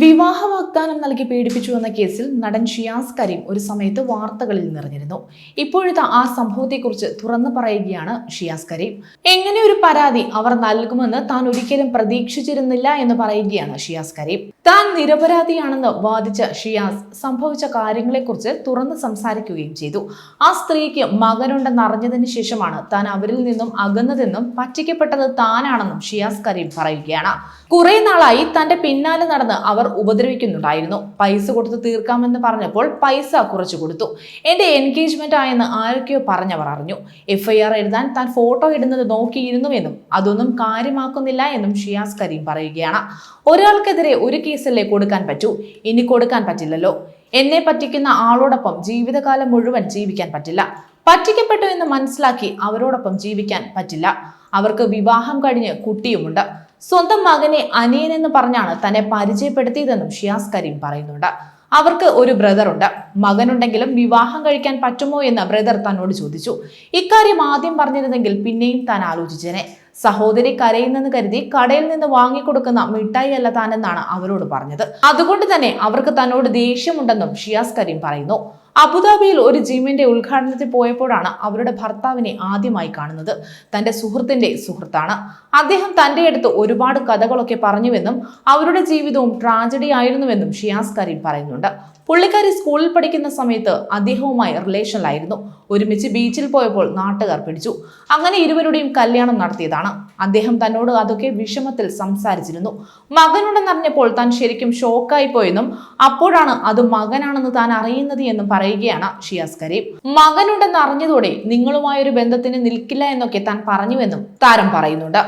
വിവാഹ വാഗ്ദാനം നൽകി പീഡിപ്പിച്ചു എന്ന കേസിൽ നടൻ ഷിയാസ് കരീം ഒരു സമയത്ത് വാർത്തകളിൽ നിറഞ്ഞിരുന്നു. ഇപ്പോഴത്തെ ആ സംഭവത്തെക്കുറിച്ച് തുറന്നു പറയുകയാണ് ഷിയാസ് കരീം. എങ്ങനെ ഒരു പരാതി അവർ നൽകുമെന്ന് താൻ ഒരിക്കലും പ്രതീക്ഷിച്ചിരുന്നില്ല എന്ന് പറയുകയാണ് ഷിയാസ് കരീം. താൻ നിരപരാധിയാണെന്ന് വാദിച്ച ഷിയാസ് സംഭവിച്ച കാര്യങ്ങളെക്കുറിച്ച് തുറന്ന് സംസാരിക്കുകയും ചെയ്തു. ആ സ്ത്രീക്ക് മകനുണ്ടെന്ന് അറിഞ്ഞതിന് ശേഷമാണ് താൻ അവരിൽ നിന്നും അകന്നതെന്നും പറ്റിക്കപ്പെട്ടത് താനാണെന്നും ഷിയാസ് കരീം പറയുകയാണ്. കുറെ നാളായി തന്റെ പിന്നാലെ നടന്ന് അവർ ഉപദ്രവിക്കുന്നുണ്ടായിരുന്നു. പൈസ കൊടുത്ത് തീർക്കാമെന്ന് പറഞ്ഞപ്പോൾ പൈസ കുറച്ചു കൊടുത്തു. എന്റെ എൻഗേജ്മെന്റ് ആയെന്ന് ആരൊക്കെയോ പറഞ്ഞവർ അറിഞ്ഞു. എഫ്ഐആർ എഴുതാൻ താൻ ഫോട്ടോ ഇടുന്നത് നോക്കിയിരുന്നുവെന്നും അതൊന്നും കാര്യമാക്കുന്നില്ല എന്നും ഷിയാസ് കരീം പറയുകയാണ്. ഒരാൾക്കെതിരെ ഒരു കേസല്ലേ കൊടുക്കാൻ പറ്റൂ. ഇനി കൊടുക്കാൻ പറ്റില്ലല്ലോ. എന്നെ പറ്റിക്കുന്ന ആളോടൊപ്പം ജീവിതകാലം മുഴുവൻ ജീവിക്കാൻ പറ്റില്ല. പറ്റിക്കപ്പെട്ടു എന്ന് മനസ്സിലാക്കി അവരോടൊപ്പം ജീവിക്കാൻ പറ്റില്ല. അവർക്ക് വിവാഹം കഴിഞ്ഞ് കുട്ടിയുമുണ്ട്. സ്വന്തം മകനെ അനിയൻ എന്ന് പറഞ്ഞാണ് തന്നെ പരിചയപ്പെടുത്തിയതെന്നും ഷിയാസ് കരീം പറയുന്നുണ്ട്. അവർക്ക് ഒരു ബ്രദറുണ്ട് മകനുണ്ടെങ്കിലും വിവാഹം കഴിക്കാൻ പറ്റുമോ എന്ന് ബ്രദർ തന്നോട് ചോദിച്ചു. ഇക്കാര്യം ആദ്യം പറഞ്ഞിരുന്നെങ്കിൽ പിന്നെയും താൻ ആലോചിച്ചേനെ. സഹോദരി കരയുന്നെന്ന് കരുതി കടയിൽ നിന്ന് വാങ്ങിക്കൊടുക്കുന്ന മിഠായി അല്ല താനെന്നാണ് അവരോട് പറഞ്ഞത്. അതുകൊണ്ട് തന്നെ അവർക്ക് തന്നോട് ദേഷ്യമുണ്ടെന്നും ഷിയാസ് കരീം പറയുന്നു. അബുദാബിയിൽ ഒരു ജിമ്മിന്റെ ഉദ്ഘാടനത്തിൽ പോയപ്പോഴാണ് അവരുടെ ഭർത്താവിനെ ആദ്യമായി കാണുന്നത്. തന്റെ സുഹൃത്തിന്റെ സുഹൃത്താണ്. അദ്ദേഹം തന്റെ അടുത്ത് ഒരുപാട് കഥകളൊക്കെ പറഞ്ഞുവെന്നും അവരുടെ ജീവിതവും ട്രാജഡി ആയിരുന്നുവെന്നും ഷിയാസ് കരീം പറയുന്നുണ്ട്. പുള്ളിക്കാരി സ്കൂളിൽ പഠിക്കുന്ന സമയത്ത് അദ്ദേഹവുമായി റിലേഷനിലായിരുന്നു ഒരുമിച്ച് ബീച്ചിൽ പോയപ്പോൾ നാട്ടുകാർ പിടിച്ചു. അങ്ങനെ ഇരുവരുടെയും കല്യാണം നടത്തിയതാണ്. അദ്ദേഹം തന്നോട് അതൊക്കെ വിഷമത്തിൽ സംസാരിച്ചിരുന്നു. മകനുണ്ടെന്നറിഞ്ഞപ്പോൾ താൻ ശരിക്കും ഷോക്കായി പോയെന്നും അപ്പോഴാണ് അത് മകനാണെന്ന് താൻ അറിയുന്നത് എന്നും പറയുകയാണ് ഷിയാസ് കരീം. മകനുണ്ടെന്ന് അറിഞ്ഞതോടെ നിങ്ങളുമായൊരു ബന്ധത്തിന് നിൽക്കില്ല എന്നൊക്കെ താൻ പറഞ്ഞുവെന്നും താരം പറയുന്നുണ്ട്.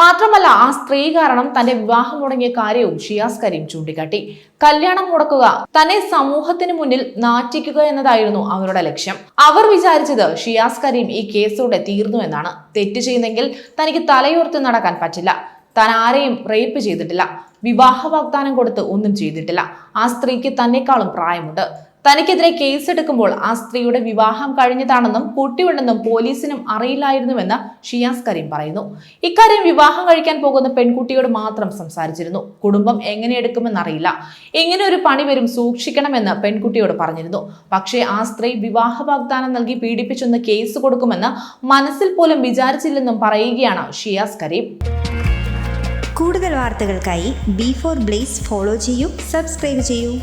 മാത്രമല്ല ആ സ്ത്രീ കാരണം തന്റെ വിവാഹം മുടങ്ങിയ കാര്യവും ഷിയാസ് കരീം ചൂണ്ടിക്കാട്ടി. കല്യാണം മുടക്കുക തന്നെ സമൂഹത്തിന് മുന്നിൽ നാറ്റിക്കുക എന്നതായിരുന്നു അവരുടെ ലക്ഷ്യം. അവർ വിചാരിച്ചത് ഷിയാസ് കരീം ഈ കേസോടെ തീർന്നു എന്നാണ്. തെറ്റ് ചെയ്യുന്നെങ്കിൽ തനിക്ക് തലയോർത്ത് നടക്കാൻ പറ്റില്ല. താൻ ആരെയും റേപ്പ് ചെയ്തിട്ടില്ല. വിവാഹ വാഗ്ദാനം കൊടുത്ത് ഒന്നും ചെയ്തിട്ടില്ല. ആ സ്ത്രീക്ക് തന്നെക്കാളും പ്രായമുണ്ട്. തനിക്കെതിരെ കേസെടുക്കുമ്പോൾ ആ സ്ത്രീയുടെ വിവാഹം കഴിഞ്ഞതാണെന്നും കുട്ടിയുണ്ടെന്നും പോലീസിനും അറിയില്ലായിരുന്നുവെന്ന് ഷിയാസ് കരീം പറയുന്നു. ഇക്കാര്യം വിവാഹം കഴിക്കാൻ പോകുന്ന പെൺകുട്ടിയോട് മാത്രം സംസാരിച്ചിരുന്നു. കുടുംബം എങ്ങനെ എടുക്കുമെന്നറിയില്ല. ഇങ്ങനെ ഒരു പണി വരും സൂക്ഷിക്കണമെന്ന് പെൺകുട്ടിയോട് പറഞ്ഞിരുന്നു. പക്ഷേ ആ സ്ത്രീ വിവാഹ വാഗ്ദാനം നൽകി പീഡിപ്പിച്ചെന്ന് കേസ് കൊടുക്കുമെന്ന് മനസ്സിൽ പോലും വിചാരിച്ചില്ലെന്നും പറയുകയാണ് ഷിയാസ് കരീം. കൂടുതൽ വാർത്തകൾക്കായി ബി ഫോർ ബ്ലേസ് ഫോളോ ചെയ്യൂ സബ്സ്ക്രൈബ് ചെയ്യൂ.